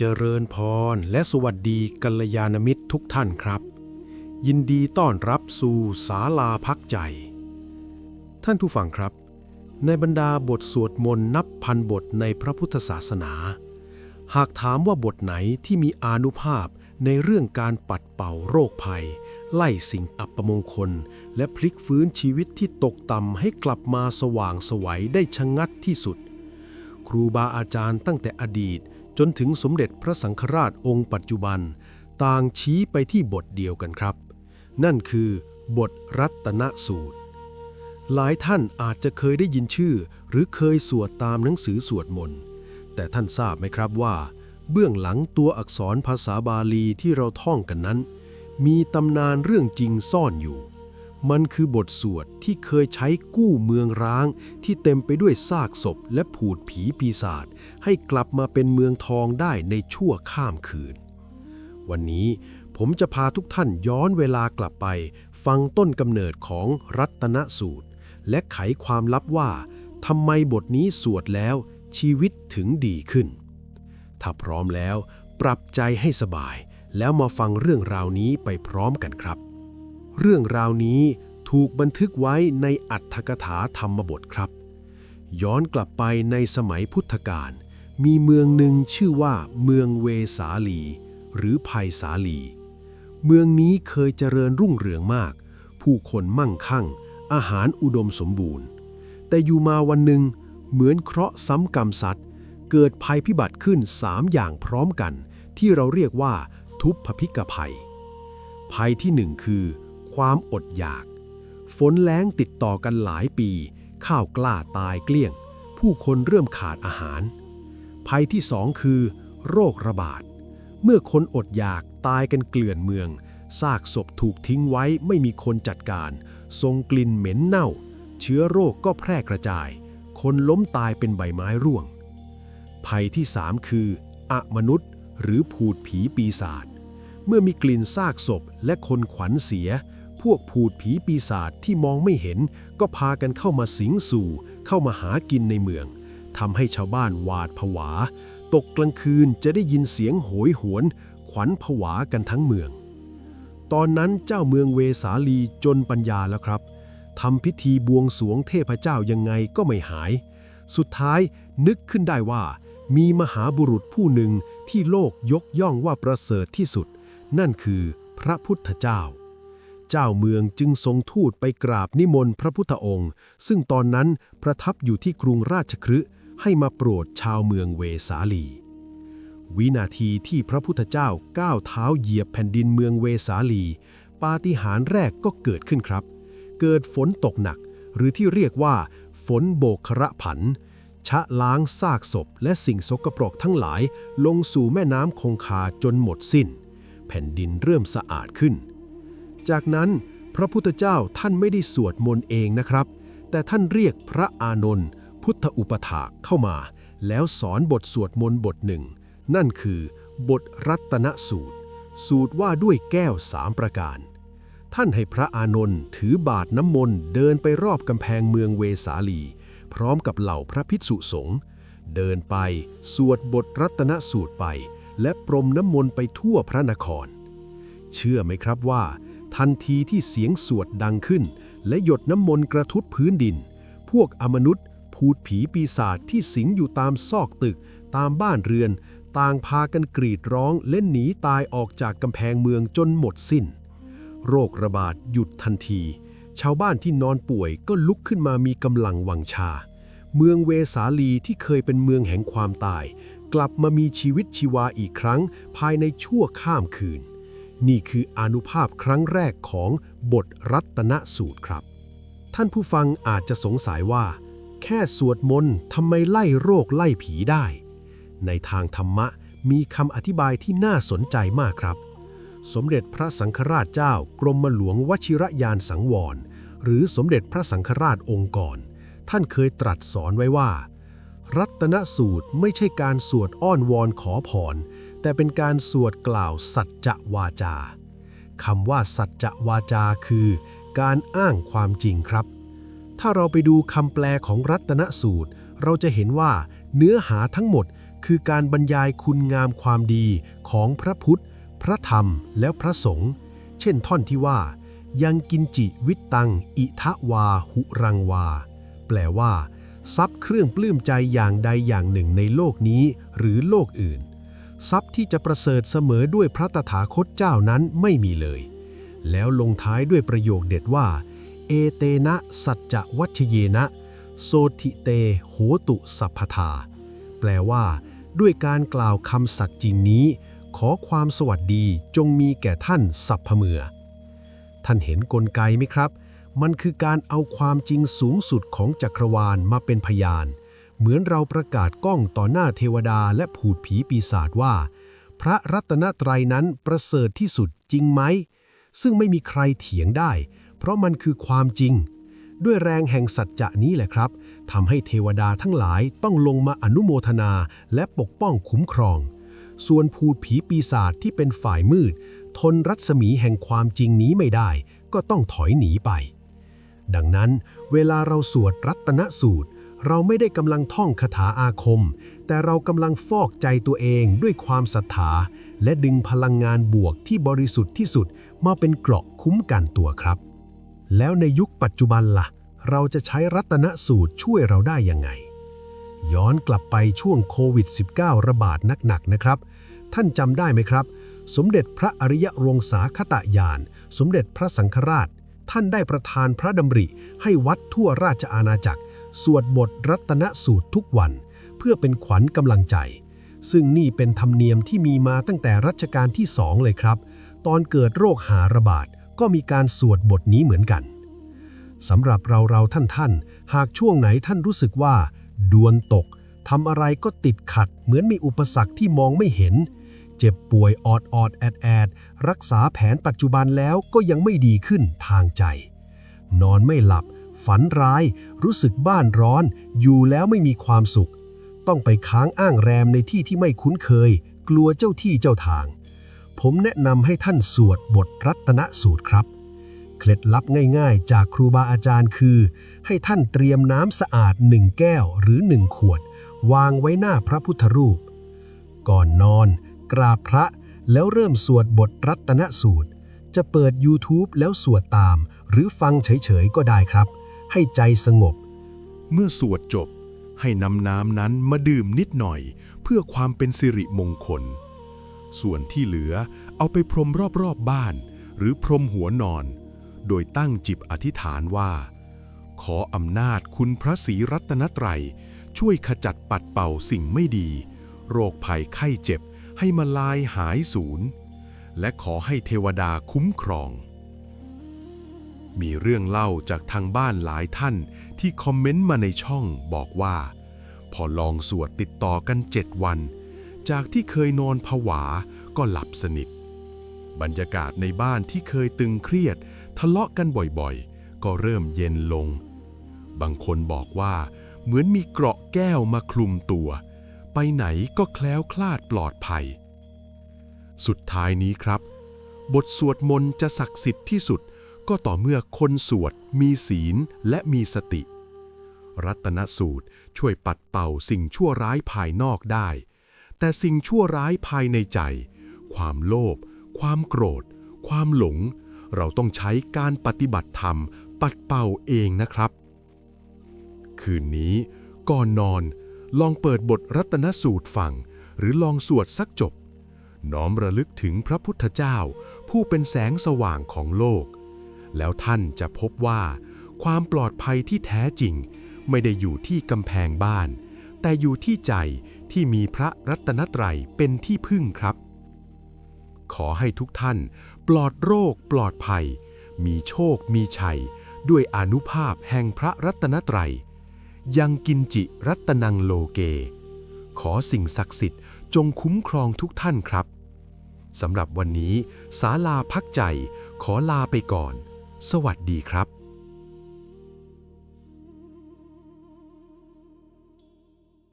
เจริญพร และสวัสดีกัลยาณมิตรทุกท่านครับ ยินดีต้อนรับสู่ศาลาพักใจ ท่านผู้ฟังครับ ในบรรดาบทสวดมนต์นับพันบทในพระพุทธศาสนา หากถามว่าบทไหนที่มีอานุภาพในเรื่องการปัดเป่าโรคภัย ไล่สิ่งอัปมงคล และพลิกฟื้นชีวิตที่ตกต่ำให้กลับมาสว่างไสวัยได้ชะงัดที่สุด ครูบาอาจารย์ตั้งแต่อดีต จนถึงสมเด็จพระสังฆราชองค์ปัจจุบัน ต่างชี้ไปที่บทเดียวกันครับ นั่นคือบทรัตนสูตร หลายท่านอาจจะเคยได้ยินชื่อ หรือเคยสวดตามหนังสือสวดมนต์แต่ท่านทราบไหมครับว่า เบื้องหลังตัวอักษรภาษาบาลีที่เราท่องกันนั้น มีตำนานเรื่องจริงซ่อนอยู่ มันคือบทสวดที่เคยใช้กู้เมืองร้าง ที่เต็มไปด้วยซากศพและผูดผีปีศาจให้กลับมาเป็นเมืองทองได้ในชั่วข้ามคืน วันนี้ผมจะพาทุกท่านย้อนเวลากลับไป ฟังต้นกำเนิดของรัตนสูตร และไขความลับว่าทำไมบทนี้สวดแล้วชีวิตถึงดีขึ้น ถ้าพร้อมแล้ว ปรับใจให้สบาย แล้วมาฟังเรื่องราวนี้ไปพร้อมกันครับ เรื่องราวนี้ถูกบันทึกไว้ในอัตถกถาธรรมบทครับ ย้อนกลับไปในสมัยพุทธกาลมีเมืองหนึ่งชื่อว่าเมืองเวสาลี หรือภัยสาลี เมืองนี้เคยเจริญรุ่งเรืองมาก ผู้คนมั่งคั่ง อาหารอุดมสมบูรณ์ แต่อยู่มาวันหนึ่งเหมือนเคราะห์ซ้ำกรรมสัตว์ เกิดภัยพิบัติขึ้นสามอย่างพร้อมกัน ที่เราเรียกว่าทุพพพิกภัย ภัยที่หนึ่งคือ ความอดอยาก ฝนแล้งติดต่อกันหลายปี ข้าวกล้าตายเกลี้ยง ผู้คนเริ่มขาดอาหาร ภัยที่สองคือ โรคระบาด เมื่อคนอดอยากตายกันเกลื่อนเมือง ซากศพถูกทิ้งไว้ไม่มีคนจัดการทรงกลิ่นเหม็นเน่า เชื้อโรคก็แพร่กระจาย คนล้มตายเป็นใบไม้ร่วง ภัยที่สามคืออมนุษย์หรือผูดผีปีศาจเมื่อมีกลิ่นซากศพและคนขวัญเสีย พวกผูดผีปีศาจที่มองไม่เห็น ก็พากันเข้ามาสิงสู่ เข้ามาหากินในเมืองทำให้ชาวบ้านหวาดผวา ตกกลางคืนจะได้ยินเสียงโหยหวน ขวัญผวากันทั้งเมือง ตอนนั้นเจ้าเมืองเวสาลีจนปัญญาแล้วครับทำพิธีบวงสรวงเทพเจ้ายังไงก็ไม่หาย สุดท้ายนึกขึ้นได้ว่า มีมหาบุรุษผู้หนึ่งที่โลกยกย่องว่าประเสริฐที่สุด นั่นคือพระพุทธเจ้า เจ้าเมืองจึงทรงทูตไปกราบนิมนต์พระพุทธองค์ ซึ่งตอนนั้นประทับอยู่ที่กรุงราชคฤห์ให้มาโปรดชาวเมืองเวสาลี วินาทีที่พระพุทธเจ้าก้าวเท้าเหยียบแผ่นดินเมืองเวสาลี ปาฏิหาริย์แรกก็เกิดขึ้นครับ เกิดฝนตกหนัก หรือที่เรียกว่า ฝนโบกระผัน ชะล้างซากศพและสิ่งสกปรกทั้งหลายลงสู่แม่น้ำคงคาจนหมดสิ้น แผ่นดินเริ่มสะอาดขึ้น จากนั้นพระพุทธเจ้าท่านไม่ได้สวดมนต์เองนะครับ แต่ท่านเรียกพระอานนท์พุทธอุปถากเข้ามา แล้วสอนบทสวดมนต์บทหนึ่ง นั่นคือบทรัตนสูตร สูตรว่าด้วยแก้วสามประการ ท่านให้พระอานนท์ถือบาทน้ำมนต์เดินไปรอบกำแพงเมืองเวสาลี พร้อมกับเหล่าพระภิกษุสงฆ์เดินไปสวดบทรัตนสูตรไป และปรมน้ำมนต์ไปทั่วพระนคร เชื่อไหมครับว่า ทันทีที่เสียงสวดดังขึ้น และหยดน้ำมนต์กระทุดพื้นดิน พวกอมนุษย์ พูดผีปีศาจที่สิงอยู่ตามซอกตึก ตามบ้านเรือน ต่างพากันกรีดร้องเล่นหนีตายออกจากกำแพงเมืองจนหมดสิ้น โรคระบาดหยุดทันที ชาวบ้านที่นอนป่วยก็ลุกขึ้นมามีกำลังวังชา เมืองเวสาลีที่เคยเป็นเมืองแห่งความตาย กลับมามีชีวิตชีวาอีกครั้งภายในชั่วข้ามคืน นี่คืออนุภาพครั้งแรกของบทรัตนสูตรครับ ท่านผู้ฟังอาจจะสงสัยว่า แค่สวดมนต์ทำไมไล่โรคไล่ผีได้ ในทางธรรมะมีคำอธิบายที่น่าสนใจมากครับ สมเด็จพระสังฆราชเจ้ากรมหลวงวชิรยานสังวร หรือสมเด็จพระสังฆราชองค์ก่อน ท่านเคยตรัสสอนไว้ว่า รัตนสูตรไม่ใช่การสวดอ้อนวอนขอพร แต่เป็นการสวดกล่าวสัจจะวาจาคำว่าสัจจะวาจาคือ การอ้างความจริงครับ ถ้าเราไปดูคำแปลของรัตนสูตร เราจะเห็นว่า เนื้อหาทั้งหมดคือการบรรยายคุณงามความดีของพระพุทธ พระธรรม แล้วพระสงฆ์ เช่นท่อนที่ว่า ยังกินจิวิตตัง อิทะวา หุรังวา แปลว่า ทรัพย์เครื่องปลื้มใจอย่างใดอย่างหนึ่งในโลกนี้ หรือโลกอื่น ทรัพย์ที่จะประเสริฐเสมอด้วยพระตถาคตเจ้านั้นไม่มีเลย แล้วลงท้ายด้วยประโยคเด็ดว่า เอเตนะ สัจจะวัชเยนะ โสธิเต โหตุสัพพทา แปลว่า ด้วยการกล่าวคำสัตย์จริงนี้ ขอความสวัสดีจงมีแก่ท่านสัพพเมือ ท่านเห็นกลไกไหมครับ มันคือการเอาความจริงสูงสุดของจักรวาลมาเป็นพยานเเหมือนเราประกาศก้องต่อหน้าเทวดาและผูดผีปีศาจว่า พระรัตนตรัยนั้นประเสริฐที่สุดจริงไหม ซึ่งไม่มีใครเถียงได้ เพราะมันคือความจริง ด้วยแรงแห่งสัจจะนี้แหละครับทำให้เทวดาทั้งหลายต้องลงมาอนุโมทนาและปกป้องคุ้มครอง ส่วนผูดผีปีศาจที่เป็นฝ่ายมืด ทนรัศมีแห่งความจริงนี้ไม่ได้ ก็ต้องถอยหนีไป ดังนั้น เวลาเราสวดรัตนสูตร เราไม่ได้กำลังท่องคาถาอาคม แต่เรากำลังฟอกใจตัวเองด้วยความศรัทธา และดึงพลังงานบวกที่บริสุทธิ์ที่สุดมาเป็นเกราะคุ้มกันตัวครับ แล้วในยุคปัจจุบันล่ะ เราจะใช้รัตนสูตรช่วยเราได้ยังไง ย้อนกลับไปช่วงโควิด -19 ระบาดหนักๆนะครับ ท่านจำได้ไหมครับ สมเด็จพระอริยวงศาคตะยาน สมเด็จพระสังฆราช ท่านได้ประทานพระดำริให้วัดทั่วราชอาณาจักร สวดบทรัตนสูตรทุกวัน เพื่อเป็นขวัญกำลังใจ ซึ่งนี่เป็นธรรมเนียมที่มีมาตั้งแต่รัชกาลที่สองเลยครับ ตอนเกิดโรคหาระบาดก็มีการสวดบทนี้เหมือนกันสำหรับเราเราท่านท่านๆหากช่วงไหนท่านรู้สึกว่า ดวนตกทำอะไรก็ติดขัด เหมือนมีอุปสรรคที่มองไม่เห็น เจ็บป่วยออดออดแอดแอดรักษาแผนปัจจุบันแล้วก็ยังไม่ดีขึ้นทางใจ นอนไม่หลับ ฝันร้าย รู้สึกบ้านร้อน อยู่แล้วไม่มีความสุข ต้องไปค้างอ้างแรมในที่ที่ไม่คุ้นเคย กลัวเจ้าที่เจ้าทาง ผมแนะนำให้ท่านสวดบทรัตนสูตรครับ เคล็ดลับง่ายๆ จากครูบาอาจารย์คือ ให้ท่านเตรียมน้ำสะอาดหนึ่งแก้วหรือหนึ่งขวด วางไว้หน้าพระพุทธรูป ก่อนนอน กราบพระแล้วเริ่มสวดบทรัตนสูตร จะเปิด YouTube แล้วสวดตาม หรือฟังเฉยๆก็ได้ครับ ให้ใจสงบ เมื่อสวดจบ ให้นำน้ำนั้นมาดื่มนิดหน่อย เพื่อความเป็นสิริมงคล ส่วนที่เหลือเอาไปพรมรอบๆบบ้าน หรือพรมหัวนอน โดยตั้งจิตอธิษฐานว่า ขออำนาจคุณพระศรีรัตนตรัย ช่วยขจัดปัดเป่าสิ่งไม่ดี โรคภัยไข้เจ็บให้มาลายหายสูญและขอให้เทวดาคุ้มครอง มีเรื่องเล่าจากทางบ้านหลายท่านที่คอมเมนต์มาในช่องบอกว่า พอลองสวดติดต่อกันเจ็ดวัน จากที่เคยนอนผวาก็หลับสนิท บรรยากาศในบ้านที่เคยตึงเครียด ทะเลาะกันบ่อยๆ ก็เริ่มเย็นลง บางคนบอกว่า เหมือนมีเกราะแก้วมาคลุมตัว ไปไหนก็แคล้วคลาดปลอดภัย สุดท้ายนี้ครับ บทสวดมนต์จะศักดิ์สิทธิ์ที่สุด ก็ต่อเมื่อคนสวดมีศีลและมีสติ รัตนสูตรช่วยปัดเป่าสิ่งชั่วร้ายภายนอกได้ แต่สิ่งชั่วร้ายภายในใจ ความโลภความโกรธ ความหลง เราต้องใช้การปฏิบัติธรรม ปัดเป่าเองนะครับ คืนนี้ก่อนนอน ลองเปิดบทรัตนสูตรฟัง หรือลองสวดสักจบ น้อมระลึกถึงพระพุทธเจ้า ผู้เป็นแสงสว่างของโลก แล้วท่านจะพบว่า ความปลอดภัยที่แท้จริง ไม่ได้อยู่ที่กำแพงบ้าน แต่อยู่ที่ใจที่มีพระรัตนตรัยเป็นที่พึ่งครับ ขอให้ทุกท่าน ปลอดโรคปลอดภัย มีโชคมีชัย ด้วยอนุภาพแห่งพระรัตนตรัย ยังกินจิรัตนังโลเก ขอสิ่งศักดิ์สิทธิ์จงคุ้มครองทุกท่านครับสำหรับวันนี้ศาลาพักใจขอลาไปก่อน สวัสดีครับ